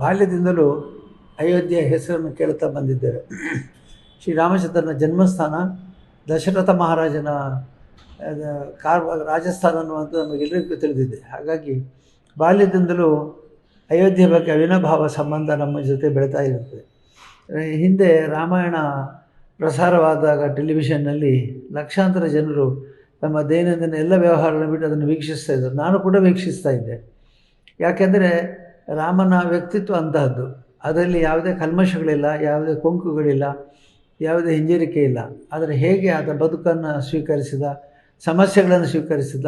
ಬಾಲ್ಯದಿಂದಲೂ ಅಯೋಧ್ಯೆಯ ಹೆಸರನ್ನು ಕೇಳುತ್ತಾ ಬಂದಿದ್ದೇವೆ. ಶ್ರೀರಾಮಚಂದ್ರನ ಜನ್ಮಸ್ಥಾನ ದಶರಥ ಮಹಾರಾಜನ ಕಾರ್, ರಾಜಸ್ಥಾನ ಅನ್ನುವಂಥದ್ದು ನಮಗೆಲ್ಲರಿಗೂ ತಿಳಿದಿದೆ. ಹಾಗಾಗಿ ಬಾಲ್ಯದಿಂದಲೂ ಅಯೋಧ್ಯೆ ಬಗ್ಗೆ ಅವಿನಾಭಾವ ಸಂಬಂಧ ನಮ್ಮ ಜೊತೆ ಬೆಳೀತಾ ಇರುತ್ತದೆ ಹಿಂದೆ ರಾಮಾಯಣ ಪ್ರಸಾರವಾದಾಗ ಟೆಲಿವಿಷನ್ನಲ್ಲಿ ಲಕ್ಷಾಂತರ ಜನರು ತಮ್ಮ ದೈನಂದಿನ ಎಲ್ಲ ವ್ಯವಹಾರಗಳನ್ನು ಬಿಟ್ಟು ಅದನ್ನು ವೀಕ್ಷಿಸ್ತಾ ಇದ್ದರು ನಾನು ಕೂಡ ವೀಕ್ಷಿಸ್ತಾ ಇದ್ದೆ. ಯಾಕೆಂದರೆ ರಾಮನ ವ್ಯಕ್ತಿತ್ವ ಅಂತಹದ್ದು. ಅದರಲ್ಲಿ ಯಾವುದೇ ಕಲ್ಮಶಗಳಿಲ್ಲ, ಯಾವುದೇ ಕೊಂಕುಗಳಿಲ್ಲ, ಯಾವುದೇ ಹಿಂಜರಿಕೆ ಇಲ್ಲ. ಆದರೆ ಹೇಗೆ ಆತ ಬದುಕನ್ನು ಸ್ವೀಕರಿಸಿದ, ಸಮಸ್ಯೆಗಳನ್ನು ಸ್ವೀಕರಿಸಿದ,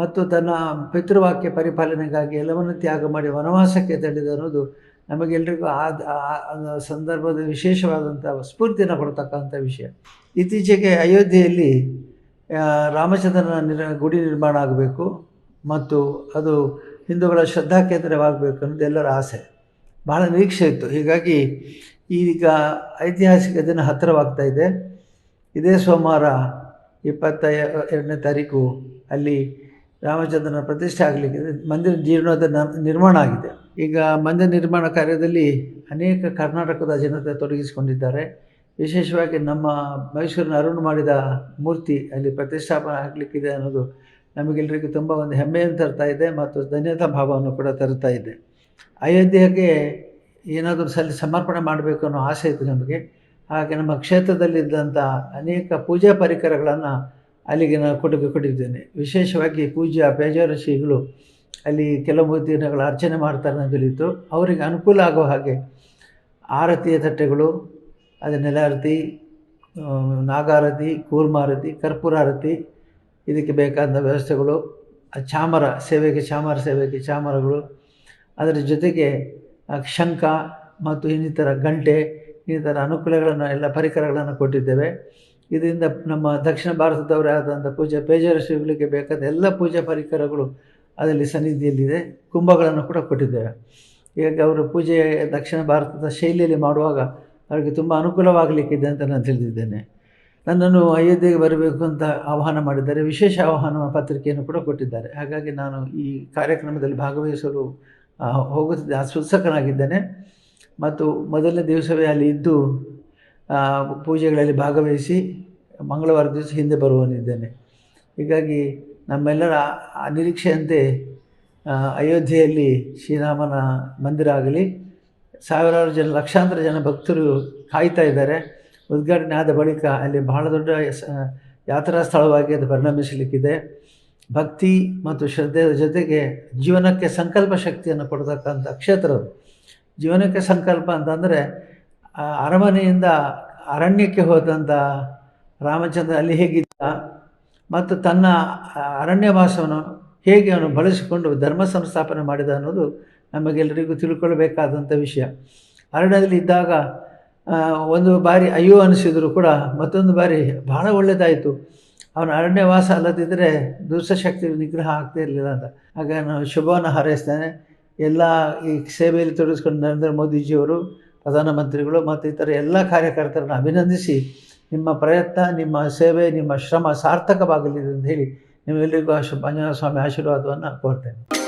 ಮತ್ತು ತನ್ನ ಪಿತೃವಾಕ್ಯ ಪರಿಪಾಲನೆಗಾಗಿ ಎಲ್ಲವನ್ನು ತ್ಯಾಗ ಮಾಡಿ ವನವಾಸಕ್ಕೆ ತಳ್ಳಿದ ಅನ್ನೋದು ನಮಗೆಲ್ಲರಿಗೂ ಆ ಸಂದರ್ಭದ ವಿಶೇಷವಾದಂಥ ಸ್ಫೂರ್ತಿಯನ್ನು ಕೊಡ್ತಕ್ಕಂಥ ವಿಷಯ. ಇತ್ತೀಚೆಗೆ ಅಯೋಧ್ಯೆಯಲ್ಲಿ ರಾಮಚಂದ್ರನ ನಿರ್, ಗುಡಿ ನಿರ್ಮಾಣ ಆಗಬೇಕು. ಮತ್ತು ಅದು ಹಿಂದೂಗಳ ಶ್ರದ್ಧಾ ಕೇಂದ್ರವಾಗಬೇಕು ಅನ್ನೋದು ಎಲ್ಲರ ಆಸೆ. ಬಹಳ ನಿರೀಕ್ಷೆ ಇತ್ತು. ಹೀಗಾಗಿ ಈಗ ಐತಿಹಾಸಿಕ ದಿನ ಹತ್ತಿರವಾಗ್ತಾ ಇದೆ. ಇದೇ ಸೋಮವಾರ ಇಪ್ಪತ್ತ ಎರಡನೇ ತಾರೀಕು ಅಲ್ಲಿ ರಾಮಚಂದ್ರನ ಪ್ರತಿಷ್ಠೆ ಆಗಲಿಕ್ಕೆ ಮಂದಿರ ಜೀರ್ಣೋದ ನಿರ್ಮಾಣ ಆಗಿದೆ. ಈಗ ಮಂದಿರ ನಿರ್ಮಾಣ ಕಾರ್ಯದಲ್ಲಿ ಅನೇಕ ಕರ್ನಾಟಕದ ಜನತೆ ತೊಡಗಿಸಿಕೊಂಡಿದ್ದಾರೆ. ವಿಶೇಷವಾಗಿ ನಮ್ಮ ಮೈಸೂರಿನ ಅರುಣ್ ಮಾಡಿದ ಮೂರ್ತಿ ಅಲ್ಲಿ ಪ್ರತಿಷ್ಠಾಪನೆ ಆಗಲಿಕ್ಕಿದೆ ಅನ್ನೋದು ನಮಗೆಲ್ಲರಿಗೂ ತುಂಬ ಒಂದು ಹೆಮ್ಮೆಯನ್ನು ತರ್ತಾ ಇದೆ ಮತ್ತು ಧನ್ಯತಾ ಭಾವವನ್ನು ಕೂಡ ತರ್ತಾ ಇದೆ. ಅಯೋಧ್ಯೆಗೆ ಏನಾದರೂ ಸಲ್ಲಿ ಸಮರ್ಪಣೆ ಮಾಡಬೇಕು ಅನ್ನೋ ಆಸೆ ಇತ್ತು ನಮಗೆ. ಹಾಗೆ ನಮ್ಮ ಕ್ಷೇತ್ರದಲ್ಲಿದ್ದಂಥ ಅನೇಕ ಪೂಜಾ ಪರಿಕರಗಳನ್ನು ಅಲ್ಲಿಗೆ ನಾನು ಕೊಡುಗೆ ಕೊಟ್ಟಿದ್ದೇನೆ. ವಿಶೇಷವಾಗಿ ಪೂಜಾ ಪೇಜಾರ ಶ್ರೀಗಳು ಅಲ್ಲಿ ಕೆಲವು ದಿನಗಳ ಅರ್ಚನೆ ಮಾಡ್ತಾರೆ ಅಂತ ತಿಳಿಯಿತು. ಅವರಿಗೆ ಅನುಕೂಲ ಆಗೋ ಹಾಗೆ ಆರತಿಯ ತಟ್ಟೆಗಳು, ಅದು ಆರತಿ ನಾಗಾರತಿ, ಕೂರ್ಮಾರತಿ, ಕರ್ಪೂರಾರತಿ ಇದಕ್ಕೆ ಬೇಕಾದ ವ್ಯವಸ್ಥೆಗಳು ಚಾಮರ ಸೇವೆಗೆ ಚಾಮರ ಸೇವೆಗೆ ಚಾಮರಗಳು, ಅದರ ಜೊತೆಗೆ ಶಂಖ ಮತ್ತು ಇನ್ನಿತರ ಗಂಟೆ, ಇನ್ನಿತರ ಅನುಕೂಲಗಳನ್ನು, ಎಲ್ಲ ಪರಿಕರಗಳನ್ನು ಕೊಟ್ಟಿದ್ದೇವೆ. ಇದರಿಂದ ನಮ್ಮ ದಕ್ಷಿಣ ಭಾರತದವರೇ ಆದಂಥ ಪೂಜೆ ಪೇಜಾರ ಶ್ರೀಗಳಿಗೆ ಬೇಕಾದ ಎಲ್ಲ ಪೂಜಾ ಪರಿಕರಗಳು ಅದರಲ್ಲಿ ಸನ್ನಿಧಿಯಲ್ಲಿದೆ, ಕುಂಭಗಳನ್ನು ಕೂಡ ಕೊಟ್ಟಿದ್ದೇವೆ. ಹೀಗಾಗಿ ಅವರು ಪೂಜೆ ದಕ್ಷಿಣ ಭಾರತದ ಶೈಲಿಯಲ್ಲಿ ಮಾಡುವಾಗ ಅವರಿಗೆ ತುಂಬ ಅನುಕೂಲವಾಗಲಿಕ್ಕಿದೆ ಅಂತ ನಾನು ತಿಳಿದಿದ್ದೇನೆ. ನನ್ನನ್ನು ಅಯೋಧ್ಯೆಗೆ ಬರಬೇಕು ಅಂತ ಆಹ್ವಾನ ಮಾಡಿದ್ದಾರೆ. ವಿಶೇಷ ಆಹ್ವಾನ ಪತ್ರಿಕೆಯನ್ನು ಕೂಡ ಕೊಟ್ಟಿದ್ದಾರೆ. ಹಾಗಾಗಿ ನಾನು ಈ ಕಾರ್ಯಕ್ರಮದಲ್ಲಿ ಭಾಗವಹಿಸಲು ಹೋಗುತ್ತಿದ್ದೆ. ಉತ್ಸುಕನಾಗಿದ್ದೇನೆ ಮತ್ತು ಮೊದಲನೇ ದಿವಸವೇ ಅಲ್ಲಿ ಇದ್ದು ಪೂಜೆಗಳಲ್ಲಿ ಭಾಗವಹಿಸಿ, ಮಂಗಳವಾರ ದಿವಸ ಹಿಂದೆ ಬರುವನಿದ್ದೇನೆ ಹೀಗಾಗಿ ನಮ್ಮೆಲ್ಲರ ನಿರೀಕ್ಷೆಯಂತೆ ಅಯೋಧ್ಯೆಯಲ್ಲಿ ಶ್ರೀರಾಮನ ಮಂದಿರ ಆಗಲಿ, ಸಾವಿರಾರು ಜನ, ಲಕ್ಷಾಂತರ ಜನ ಭಕ್ತರು ಕಾಯ್ತಾ ಇದ್ದಾರೆ. ಉದ್ಘಾಟನೆ ಆದ ಬಳಿಕ ಅಲ್ಲಿ ಬಹಳ ದೊಡ್ಡ ಯಾತ್ರಾ ಸ್ಥಳವಾಗಿ ಅದು ಪರಿಣಮಿಸಲಿಕ್ಕಿದೆ ಭಕ್ತಿ ಮತ್ತು ಶ್ರದ್ಧೆಯ ಜೊತೆಗೆ ಜೀವನಕ್ಕೆ ಸಂಕಲ್ಪ ಶಕ್ತಿಯನ್ನು ಕೊಡ್ತಕ್ಕಂಥ ಕ್ಷೇತ್ರ ಅದು. ಜೀವನಕ್ಕೆ ಸಂಕಲ್ಪ ಅಂತಂದರೆ ಅರಮನೆಯಿಂದ ಅರಣ್ಯಕ್ಕೆ ಹೋದಂಥ ರಾಮಚಂದ್ರ ಅಲ್ಲಿ ಹೇಗಿದ್ದ ಮತ್ತು ತನ್ನ ಅರಣ್ಯವಾಸವನ್ನು ಹೇಗೆ ಅವನು ಬಳಸಿಕೊಂಡು ಧರ್ಮ ಸಂಸ್ಥಾಪನೆ ಮಾಡಿದ ಅನ್ನೋದು ನಮಗೆಲ್ಲರಿಗೂ ತಿಳ್ಕೊಳ್ಬೇಕಾದಂಥ ವಿಷಯ ಅರಣ್ಯದಲ್ಲಿ ಇದ್ದಾಗ ಒಂದು ಬಾರಿ ಅಯ್ಯೋ ಅನಿಸಿದರೂ ಕೂಡ ಮತ್ತೊಂದು ಬಾರಿ ಬಹಳ ಒಳ್ಳೆಯದಾಯಿತು ಅವನ ಅರಣ್ಯವಾಸ ಅಲ್ಲದಿದ್ದರೆ ದುಷ್ಟಶಕ್ತಿ ನಿಗ್ರಹ ಆಗ್ತಾ ಇರಲಿಲ್ಲ ಅಂತ. ಆಗ ನಾನು ಶುಭವನ್ನು ಹಾರೈಸ್ತೇನೆ. ಎಲ್ಲ ಈ ಸೇವೆಯಲ್ಲಿ ತೊಡಗಿಸ್ಕೊಂಡು ನರೇಂದ್ರ ಮೋದಿಜಿಯವರು, ಪ್ರಧಾನಮಂತ್ರಿಗಳು ಮತ್ತು ಇತರ ಎಲ್ಲ ಕಾರ್ಯಕರ್ತರನ್ನು ಅಭಿನಂದಿಸಿ ನಿಮ್ಮ ಪ್ರಯತ್ನ, ನಿಮ್ಮ ಸೇವೆ, ನಿಮ್ಮ ಶ್ರಮ ಸಾರ್ಥಕವಾಗಲಿದೆ ಅಂತ ಹೇಳಿ ನಿಮ್ಮೆಲ್ಲರಿಗೂ ಆಂಜನೇಯ ಸ್ವಾಮಿ ಆಶೀರ್ವಾದವನ್ನು ಕೋರ್ತೇನೆ.